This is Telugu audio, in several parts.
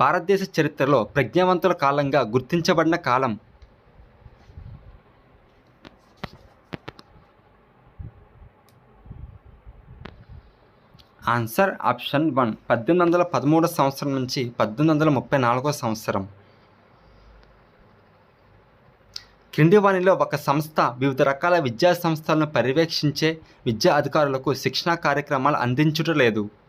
భారతదేశ చరిత్రలో ప్రజ్ఞావంతుల కాలంగా గుర్తించబడిన కాలం. ఆన్సర్ ఆప్షన్ వన్ పద్దెనిమిది వందల పదమూడో సంవత్సరం నుంచి పద్దెనిమిది వందల ముప్పై నాలుగో సంవత్సరం. క్రింది వాణిలో ఒక సంస్థ వివిధ రకాల విద్యా సంస్థలను పర్యవేక్షించే విద్యా అధికారులకు శిక్షణా కార్యక్రమాలు అందించుట లేదు.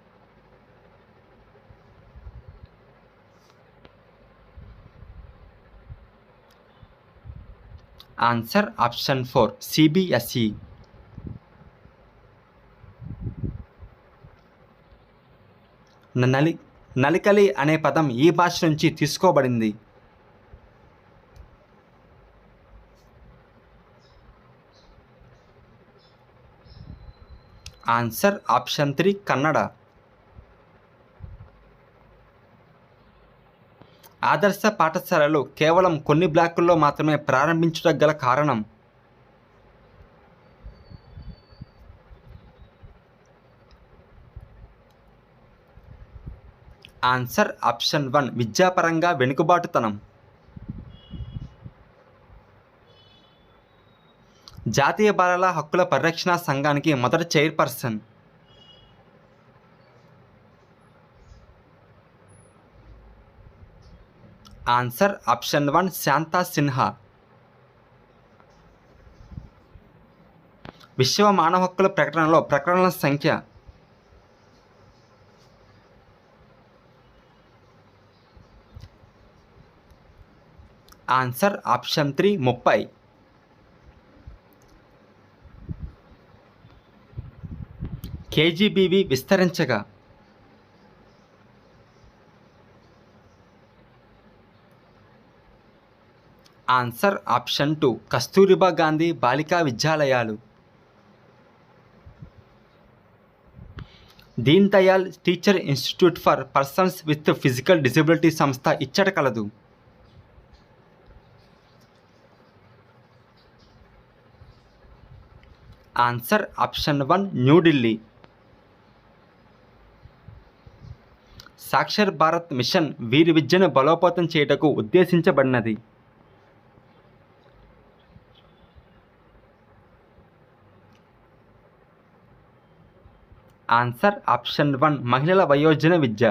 ఆన్సర్ ఆప్షన్ ఫోర్ సిబిఎస్ఈ నలి నలికలి అనే పదం ఈ భాష నుంచి తీసుకోబడింది. ఆన్సర్ ఆప్షన్ త్రీ కన్నడ ఆదర్శ పాఠశాలలు కేవలం కొన్ని బ్లాకుల్లో మాత్రమే ప్రారంభించడం గల కారణం. ఆన్సర్ ఆప్షన్ వన్ విద్యాపరంగా వెనుకబాటుతనం. జాతీయ బాలల హక్కుల పరిరక్షణ సంఘానికి మొదటి chairperson. Answer option one Shanta Sinha. విశ్వ మానవ హక్కుల ప్రకటనలో ప్రకటనల సంఖ్య. ఆన్సర్ ఆప్షన్ త్రీ ముప్పై. KGBV విస్తరించగా. Answer option two. Kasturba Gandhi Balika విద్యాలయాలు. Deen Dayal teacher institute for persons with physical disability సంస్థ ఇచ్చట కలదు. Answer option one New Delhi Saakshar Bharat mission వీరి విద్యను బలోపేతం చేయుటకు ఉద్దేశించబడినది. ఆన్సర్ ఆప్షన్ వన్ మహిళల వయోజన విద్య.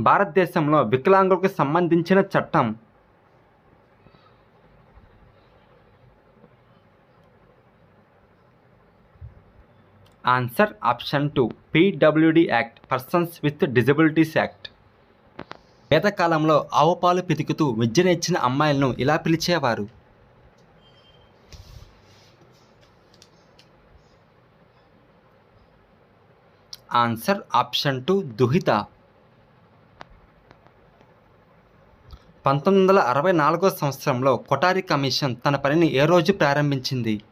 భారతదేశంలో వికలాంగులకు సంబంధించిన చట్టం. Answer option two PWD act persons with disabilities act. వేతకాలంలో ఆవు పాలు పితుకుతూ విద్యనేర్చిన అమ్మాయిలను ఇలా పిలిచేవారు. ఆన్సర్ ఆప్షన్ టూ దుహిత. పంతొమ్మిది వందల అరవై నాలుగో సంవత్సరంలో కొటారి కమిషన్ తన పనిని ఏ రోజు ప్రారంభించింది?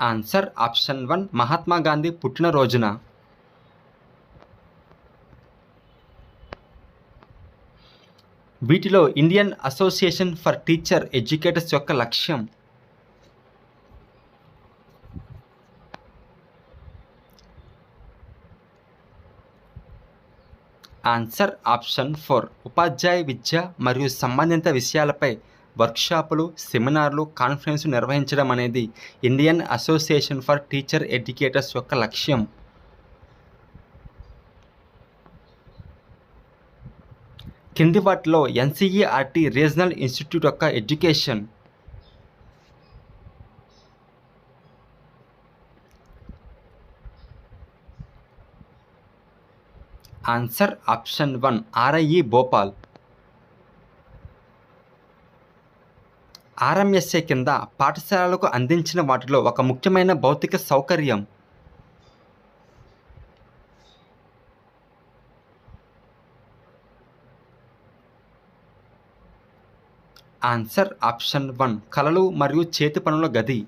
Answer option one Mahatma Gandhi పుట్టినరోజున. వీటిలో Indian association for teacher educators యొక్క లక్ష్యం. ఆన్సర్ ఆప్షన్ ఫోర్ ఉపాధ్యాయ విద్య మరియు సంబంధిత విషయాలపై వర్క్షాపులు సెమినార్లు కాన్ఫరెన్స్ నిర్వహించడం అనేది Indian association for teacher educators యొక్క లక్ష్యం. కింది వాటిలో ఎన్సీఈఆర్టీ రీజనల్ ఇన్స్టిట్యూట్ యొక్క education. Answer option one RIE Bhopal. RMSA కింద పాఠశాలలకు అందించిన వాటిలో ఒక ముఖ్యమైన భౌతిక సౌకర్యం. ఆన్సర్ ఆప్షన్ వన్ కళలు మరియు చేతి పనుల గది.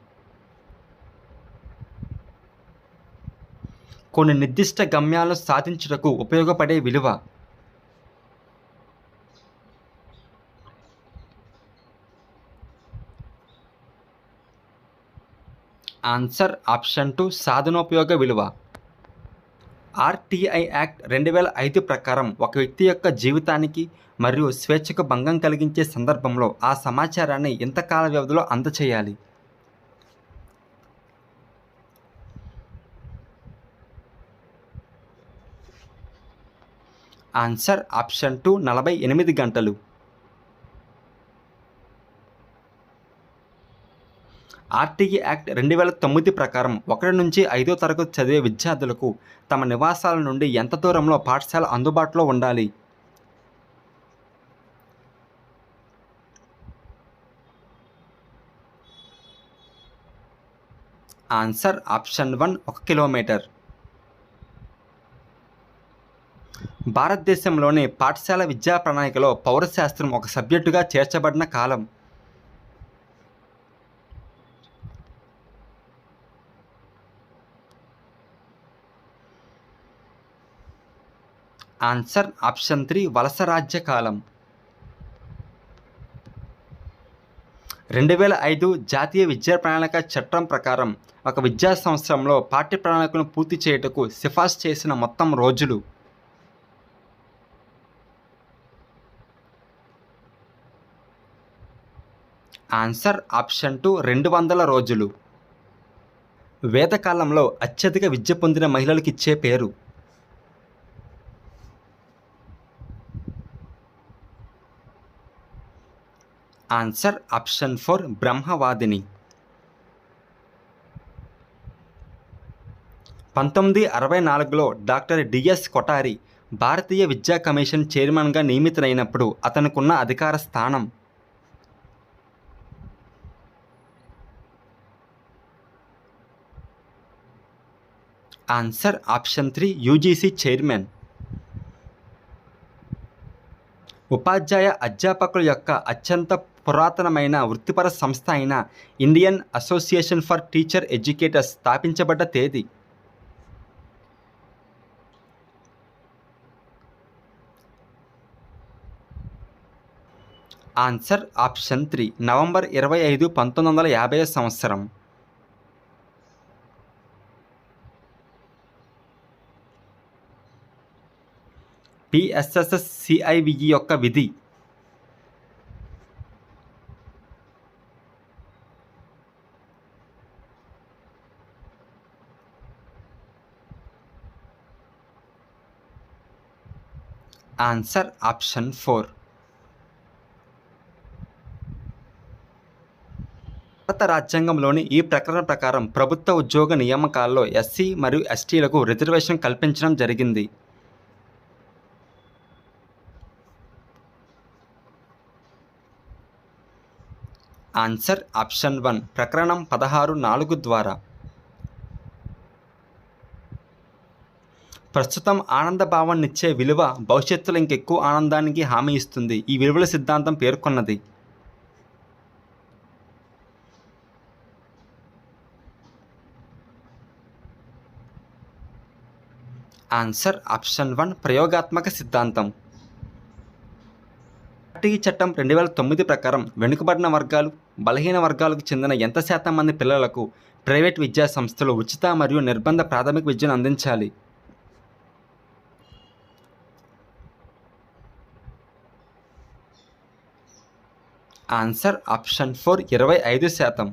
కొన్ని నిర్దిష్ట గమ్యాలను సాధించుటకు ఉపయోగపడే విలువ. ఆన్సర్ ఆప్షన్ టు సాధనోపయోగ విలువ. ఆర్టీఐ యాక్ట్ రెండు వేల ఐదు ప్రకారం ఒక వ్యక్తి యొక్క జీవితానికి మరియు స్వేచ్ఛకు భంగం కలిగించే సందర్భంలో ఆ సమాచారాన్ని ఇంతకాల వ్యవధిలో అందచేయాలి? ఆన్సర్ ఆప్షన్ టూ నలభై ఎనిమిది గంటలు. ఆర్టీఈ యాక్ట్ రెండు వేల తొమ్మిది ప్రకారం ఒకటి నుంచి ఐదో తరగతి చదివే విద్యార్థులకు తమ నివాసాల నుండి ఎంత దూరంలో పాఠశాల అందుబాటులో ఉండాలి? ఆన్సర్ ఆప్షన్ వన్ ఒక కిలోమీటర్. భారతదేశంలోని పాఠశాల విద్యా ప్రణాళికలో పౌరశాస్త్రం ఒక సబ్జెక్టుగా చేర్చబడిన కాలం. ఆన్సర్ ఆప్షన్ త్రీ వలస రాజ్య కాలం. రెండు వేల ఐదు జాతీయ విద్యా ప్రణాళిక చట్టం ప్రకారం ఒక విద్యా సంవత్సరంలో పాఠ్య ప్రణాళికను పూర్తి చేయుటకు సిఫార్సు చేసిన మొత్తం రోజులు. ఆన్సర్ ఆప్షన్ టూ రెండు వందల రోజులు. వేదకాలంలో అత్యధిక విద్య పొందిన మహిళలకు ఇచ్చే పేరు. ఆన్సర్ ఆప్షన్ ఫోర్ బ్రహ్మవాదిని. పంతొమ్మిది అరవై నాలుగులో డాక్టర్ డిఎస్ కొటారి భారతీయ విద్యా కమిషన్ చైర్మన్గా నియమితులైనప్పుడు అతనుకున్న అధికార స్థానం. Answer option three UGC chairman. ఉపాధ్యాయ అధ్యాపకుల యొక్క అత్యంత పురాతనమైన వృత్తిపర సంస్థ అయిన Indian association for teacher educators స్థాపించబడ్డ తేదీ. Answer option three. నవంబర్ ఇరవై ఐదు పంతొమ్మిది వందల యాభై సంవత్సరం. పిఎస్ఎస్ఎస్ సిఐవిఈ యొక్క విధి. Answer option four. భారత రాజ్యాంగంలోని ఈ ప్రకటన ప్రకారం ప్రభుత్వ ఉద్యోగ నియామకాల్లో ఎస్సీ మరియు ఎస్టీలకు రిజర్వేషన్ కల్పించడం జరిగింది. ఆన్సర్ ఆప్షన్ వన్ ప్రకరణం పదహారు నాలుగు ద్వారా. ప్రస్తుతం ఆనంద భావాన్నిచ్చే విలువ భవిష్యత్తులో ఇంకెక్కువ ఆనందానికి హామీ ఇస్తుంది. ఈ విలువల సిద్ధాంతం పేర్కొన్నది. ఆన్సర్ ఆప్షన్ వన్ ప్రయోగాత్మక సిద్ధాంతం. ఆర్టీఈ చట్టం రెండు వేల తొమ్మిది ప్రకారం వెనుకబడిన వర్గాలు బలహీన వర్గాలకు చెందిన ఎంత శాతం మంది పిల్లలకు ప్రైవేట్ విద్యా సంస్థలు ఉచిత మరియు నిర్బంధ ప్రాథమిక విద్యను అందించాలి? ఆన్సర్ ఆప్షన్ ఫోర్ ఇరవై ఐదు శాతం.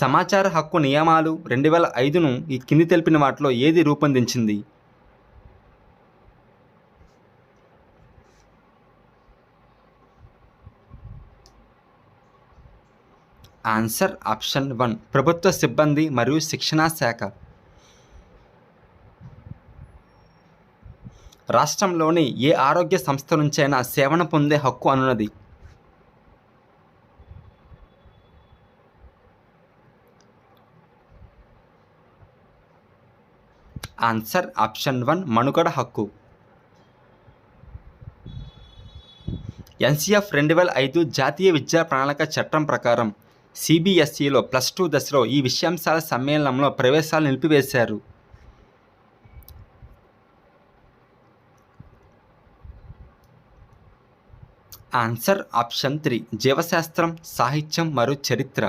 సమాచార హక్కు నియమాలు రెండు వేల ఐదును ఈ కింది తెలిపిన వాటిలో ఏది రూపొందించింది? ఆన్సర్ ఆప్షన్ వన్ ప్రభుత్వ సిబ్బంది మరియు శిక్షణా శాఖ. రాష్ట్రంలోని ఏ ఆరోగ్య సంస్థ నుంచైనా సేవను పొందే హక్కు అనున్నది. ఆన్సర్ ఆప్షన్ వన్ మనుగడ హక్కు. ఎన్సీఎఫ్ రెండు వేల ఐదు జాతీయ విద్యా ప్రణాళిక చట్టం ప్రకారం సిబిఎస్ఈలో ప్లస్ టూ దశలో ఈ విషయాంశాల సమ్మేళనంలో ప్రవేశాలు నిలిపివేశారు. Answer option three. జీవశాస్త్రం సాహిత్యం మరియు చరిత్ర.